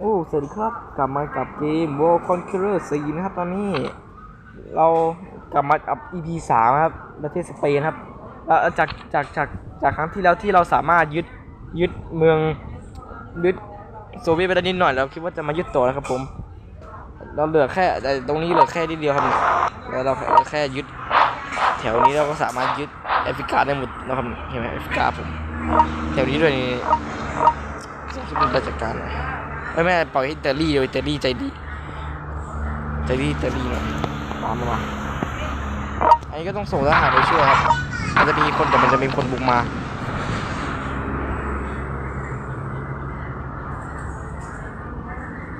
โอ้ สวัสดีครับ กลับมากับเกม World Conqueror 4นะครับ ตอนนี้ เรากลับมากับ EP 3ครับ ประเทศสเปนครับจากจากจากจากครั้งที่แล้วที่เราสามารถยึดยึดเมืองยึดโซเวียตไปได้นิดหน่อยแล้วคิดว่าจะมายึดต่อนะครับผม เราเหลือแค่แต่ตรงนี้เหลือแค่นิดเดียวครับแล้วเราแค่ยึด แถวนี้เราก็สามารถยึดแอฟริกาได้หมดนะครับเห็นไหมแอฟริกาผมแถวนี้ด้วยนี่จะเป็นราชการหน่อย ไม่ไม่ปล่อยให้อิตาลีเลยอิตาลีใจดีใจดีอิตาลีหน่อยตามมาอันนี้ก็ต้องส่งทหารไปช่วยครับมันจะมีคนแต่มันจะมีคนบุกมา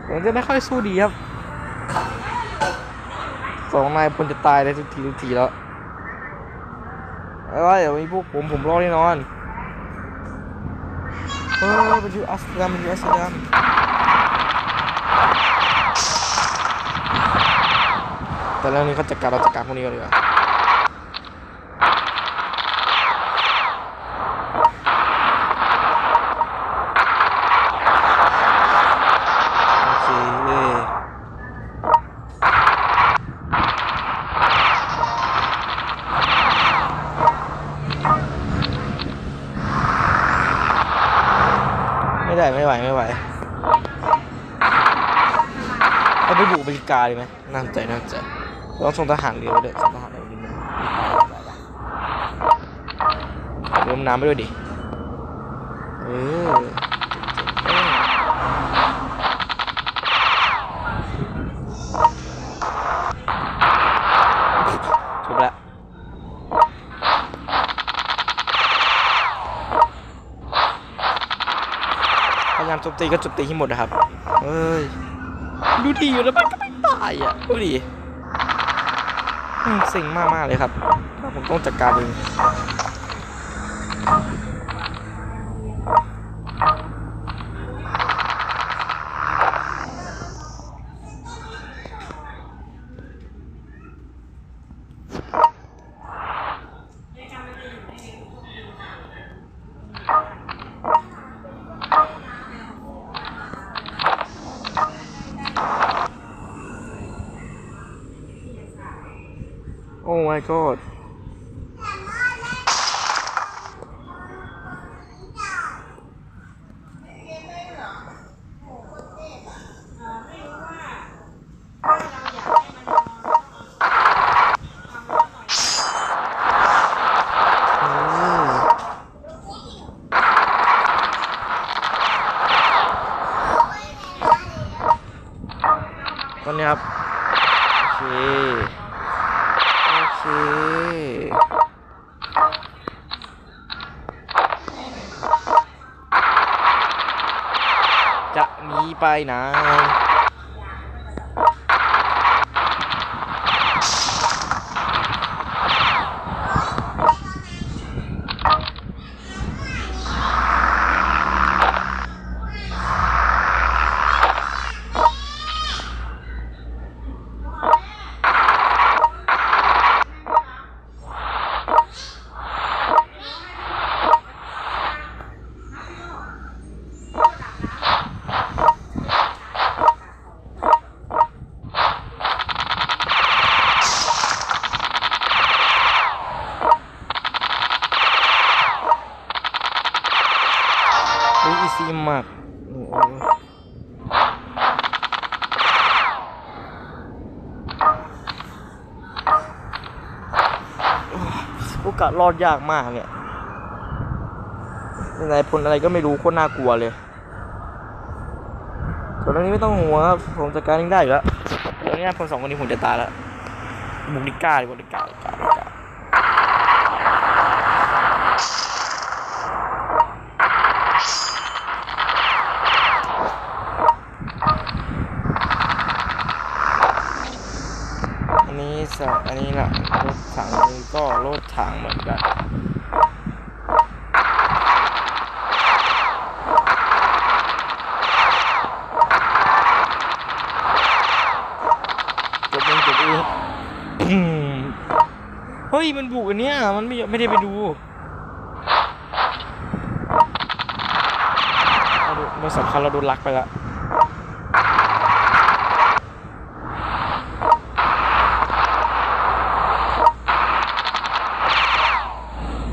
ผมจะไม่ค่อยสู้ดีครับสองนายพลจะตายได้ทุกทีทุกทีแล้วเอาไว้เดี๋ยวมีพวกผมผมรอดแน่นอนเออมันอยู่อัสดามมันอยู่อัสดาม แต่เรื่องนี้เขาจัดการเราจัดการพวกนี้ก่อนดีกว่าไม่ได้ไม่ไหวไม่ไหวเรา ไปบุกอเมริกาดีไหมน่าสนใจน่าสนใจเราต้องส่งทหารเรือไปด้วยส่งทหารเรือด้วยเรือดำน้ำไปด้วยดิ เออจบละพยายามโจมตีก็โจมตีให้หมดนะครับ เอ้ย ดูดีอยู่แล้วมันก็ไม่ตายอะดูดิอืมเซ็งมากมากๆเลยครับ ถ้าผมต้องจัดการเอง my god จะหนีไปไหน กาสรอดยากมากเนี่ยยังไงพลอะไรก็ไม่รู้โคตรน่ากลัวเลยส่วนเรื่องนี้ไม่ต้องห่วงครับผมจัดการเองได้อยู่แล้วเรื่องนี้พลสองคนนี้ผมจะตายแล้วบุกดิก้าดีกว่าดิก้าดิก้าดิก้า อันนี้สะอันนี้ละรถถังนี้ก็รถถังเหมือนกันจบเองจบเองเฮ้ย มันบุกอันเนี้ยมันไม่ไม่ได้ไปดูเราดูเราสำคัญเราโดนลักไปละ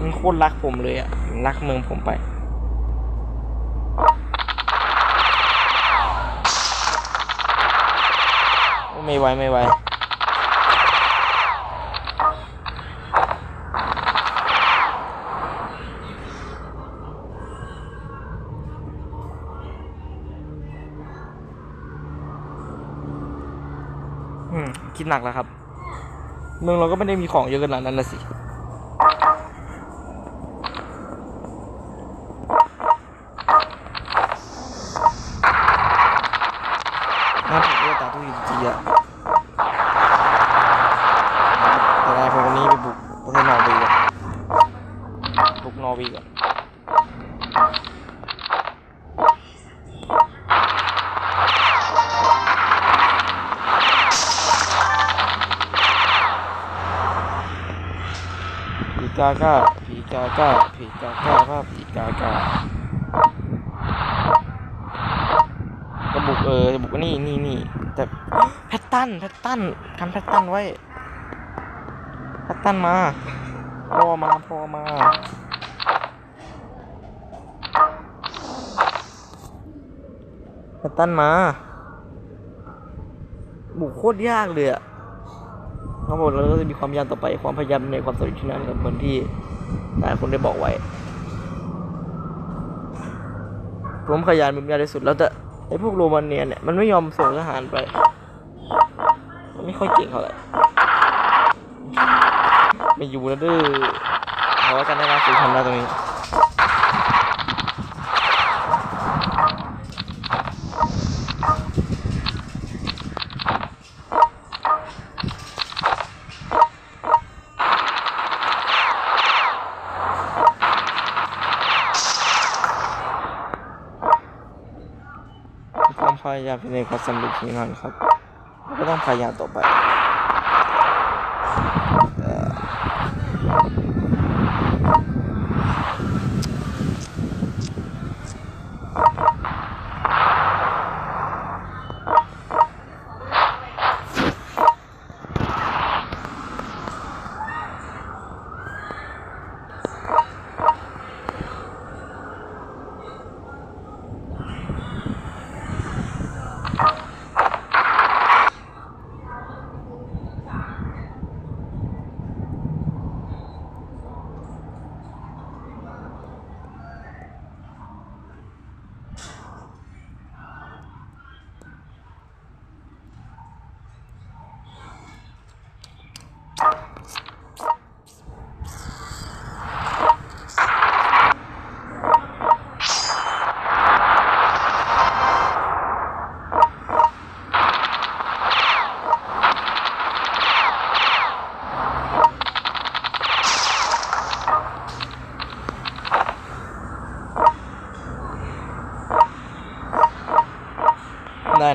ค ตรรักผมเลยอะรักเมืองผมไป ไม่ไหวไม่ไหวคิดหนักแล้วครับ เมืองเราก็ไม่ได้มีของเยอะขนาดนั้นนะสิ น่าผมก็ตาทุกทีอะแต่นายคนนี้ไปบุกประเทศนอร์เวย์ก่อนีก่อนผีกาก้าผีกาก้าผีกาก้าว่าผีกาก้าจะบุกเออจะบุกนี่นี่นี่แต่แพตตันแพตตันทำแพตตันไว้แพตตันมาพอมาพอมา แตตันมา บุกโคตรยากเลยอะทั้งหมดเราก็จะมีความพยายามต่อไป ความพยายามในความสำเร็จที่นั้นครับเหมือนที่หลายคนได้บอกไว้ ผมขยันเป็นยาที่สุดแล้วแต่ไอ้พวกโรมาเนียเนี่ยมันไม่ยอมส่งทหารไป มันไม่ค่อยเก่งเท่าไหร่ไม่อยู่แล้วดื้อเอาไว้กันได้นะสิทำได้ตรงนี้ ค่อยยากเพียงพอสำหรับทีมงานครับ ก็ต้องพยายามต่อไป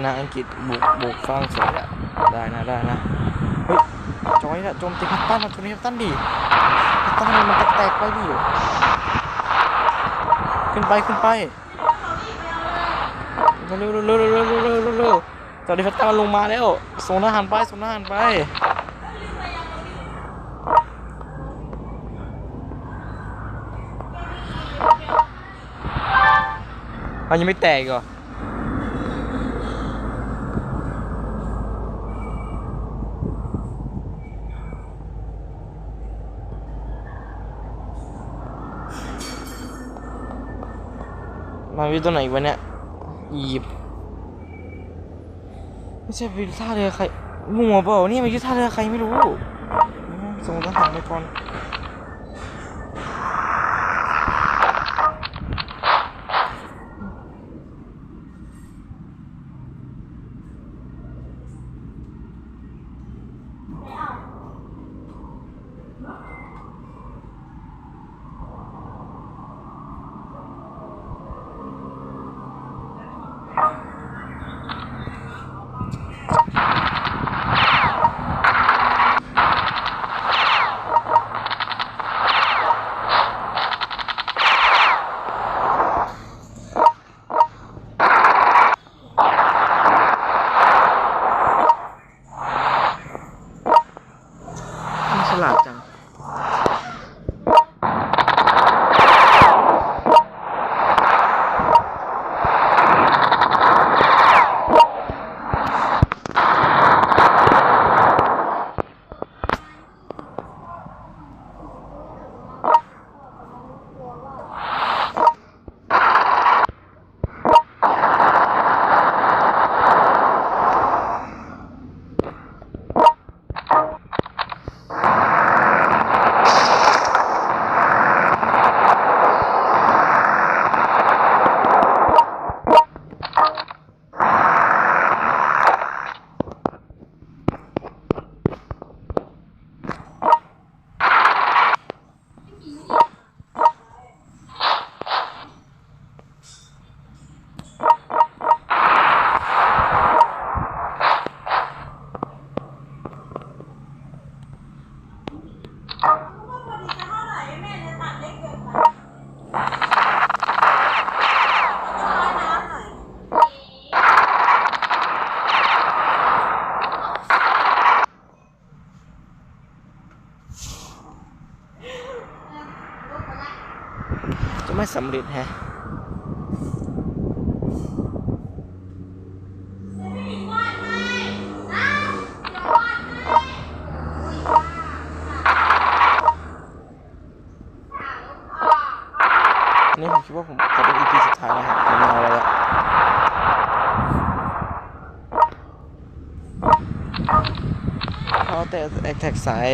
ได้นะอังกฤษบุกบุกฝรั่งเศสอะได้นะได้นะเฮ้ยจอยนะโจมตีพัตตันมาโจมตีพัตตันดีพัตตันมันแตกๆไปดิขึ้นไปขึ้นไปเร็วเร็วเร็วเร็วเร็วเร็วเร็วจอร์ดิพัตตันลงมาแล้วส่งทหารไปส่งทหารไปมันยังไม่แตกเหรอ มาวิตัวไหนวะเนี่ยอียิปต์ไม่ใช่วิท่าเรือใครมัวเปล่านี่มันคือท่าเรือใครไม่รู้อืมส่งทหารไปก่อน สำเร็จฮะนี่ผมคิดว่าผมขอเป็น EP สุดท้ายแล้วครับผมเอาแล้วละเขาแต่แอคแท็กสาย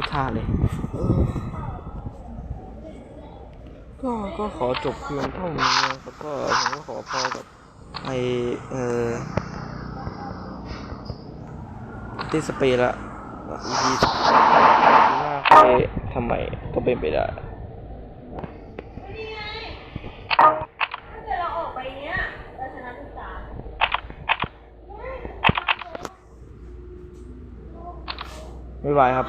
าท่าเลย ก็ก็ขอจบเพียงเท่านี้นะครับก็ผมก็ขอพอกับไอเออติสเปรย์ละอีพีหน้าใครทำไมก็เป็นไปได้ถ้าเกิดเรายเราชนะทุกสามไม่ไหวครับ